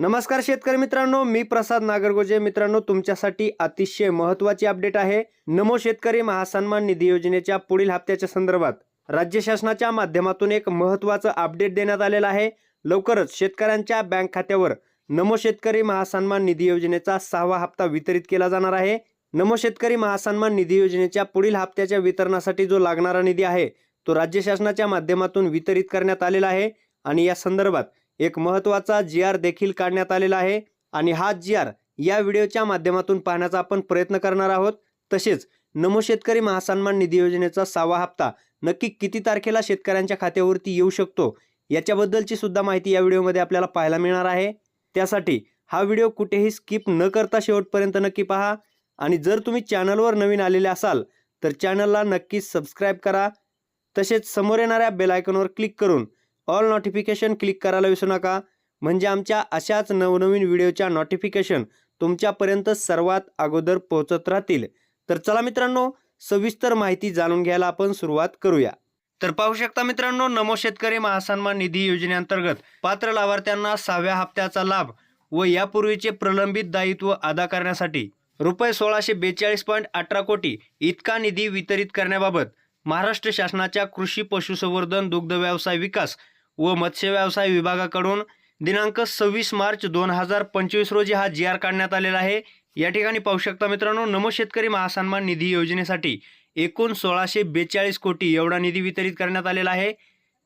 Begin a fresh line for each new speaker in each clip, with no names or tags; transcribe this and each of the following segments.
नमस्कार शेतकरी मित्रांनो मी प्रसाद नागरगोजे. मित्रांनो तुमच्यासाठी अतिशय महत्त्वाची अपडेट आहे. नमो शेतकरी महासन्मान निधी योजनेच्या पुढील हप्त्याच्या संदर्भात राज्य शासनाच्या माध्यमातून एक महत्त्वाचं अपडेट देण्यात आलेलं आहे. लवकरच शेतकऱ्यांच्या बँक खात्यावर नमो शेतकरी महासन्मान निधी योजनेचा सहावा हप्ता वितरित केला जाणार आहे. नमो शेतकरी महासन्मान निधी योजनेच्या पुढील हप्त्याच्या वितरणासाठी जो लागणारा निधी आहे तो राज्य शासनाच्या माध्यमातून वितरित करण्यात आलेला आहे. आणि या संदर्भात एक महत्त्वाचा जी आर देखील काढण्यात आलेला आहे आणि हा जी आर या व्हिडिओच्या माध्यमातून पाहण्याचा आपण प्रयत्न करणार आहोत. तसेच नमो शेतकरी महासन्मान निधी योजनेचा सहावा हप्ता नक्की किती तारखेला शेतकऱ्यांच्या खात्यावरती येऊ शकतो याच्याबद्दलची सुद्धा माहिती या व्हिडिओमध्ये आपल्याला पाहायला मिळणार आहे. त्यासाठी हा व्हिडिओ कुठेही स्किप न करता शेवटपर्यंत नक्की पहा आणि जर तुम्ही चॅनलवर नवीन आलेले असाल तर चॅनलला नक्की सबस्क्राईब करा. तसेच समोर येणाऱ्या बेलायकनवर क्लिक करून ऑल नोटिफिकेशन क्लिक करायला विसरू नका. म्हणजे आमच्या अशाच नवनवीन व्हिडिओच्या नोटिफिकेशन तुमच्यापर्यंत सर्वात अगोदर पोहोचत राहतील. तर चला मित्रांनो सविस्तर माहिती जाणून घ्यायला आपण सुरुवात करूया. तर पाहू शकता मित्रांनो नमो शेतकरी महासन्मान निधी योजनेअंतर्गत पात्र लाभार्थ्यांना सहाव्या हप्त्याचा लाभ व यापूर्वीचे प्रलंबित दायित्व अदा करण्यासाठी रुपये सोळाशे बेचाळीस पॉईंट अठरा कोटी इतका निधी वितरित करण्याबाबत महाराष्ट्र शासनाच्या कृषी पशुसंवर्धन दुग्ध व्यवसाय विकास व मत्स्य व्यवसाय विभागाकडून दिनांक सव्वीस मार्च दोन हजार पंचवीस रोजी हा जी आर काढण्यात आलेला आहे. या ठिकाणी पाहू शकता मित्रांनो नमो शेतकरी महासन्मान निधी योजनेसाठी एकूण सोळाशे बेचाळीस कोटी एवढा निधी वितरित करण्यात आलेला आहे.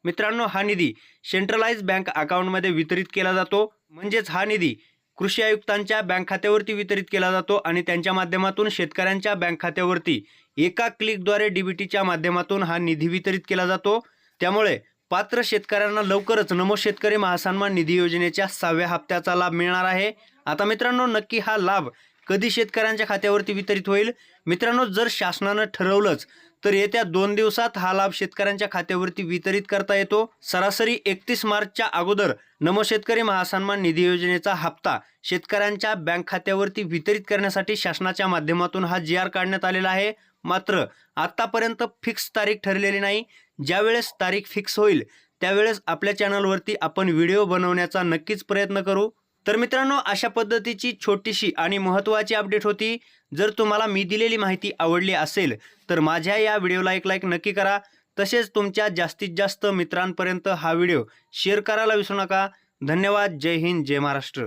मित्रांनो हा निधी सेंट्रलाइज बँक अकाउंटमध्ये वितरित केला जातो. म्हणजेच हा निधी कृषी आयुक्तांच्या बँक खात्यावरती वितरित केला जातो आणि त्यांच्या माध्यमातून शेतकऱ्यांच्या बँक खात्यावरती एका क्लिकद्वारे डीबीटीच्या माध्यमातून हा निधी वितरित केला जातो. त्यामुळे पात्र शेतकऱ्यांना लवकरच नमो शेतकरी महासन्मान निधी योजनेच्या सहाव्या हप्त्याचा लाभ मिळणार आहे. आता मित्रांनो नक्की हा लाभ कधी शेतकऱ्यांच्या खात्यावरती वितरित होईल? मित्रांनो जर शासनानं ठरवलंच तर येत्या दोन दिवसात हा लाभ शेतकऱ्यांच्या खात्यावरती वितरित करता येतो. सरासरी एकतीस मार्चच्या अगोदर नमो शेतकरी महासन्मान निधी योजनेचा हप्ता शेतकऱ्यांच्या बँक खात्यावरती वितरित करण्यासाठी शासनाच्या माध्यमातून हा जी आर काढण्यात आलेला आहे. मात्र आतापर्यंत फिक्स तारीख ठरलेली नाही. ज्यावेळेस तारीख फिक्स होईल त्यावेळेस आपल्या चॅनलवरती आपण व्हिडिओ बनवण्याचा नक्कीच प्रयत्न करू. तर मित्रांनो अशा पद्धतीची छोटीशी आणि महत्त्वाची अपडेट होती. जर तुम्हाला मी दिलेली माहिती आवडली असेल तर माझ्या या व्हिडिओला एक लाईक नक्की करा. तसेच तुमच्या जास्तीत जास्त मित्रांपर्यंत हा व्हिडिओ शेअर करायला विसरू नका. धन्यवाद. जय हिंद. जय महाराष्ट्र.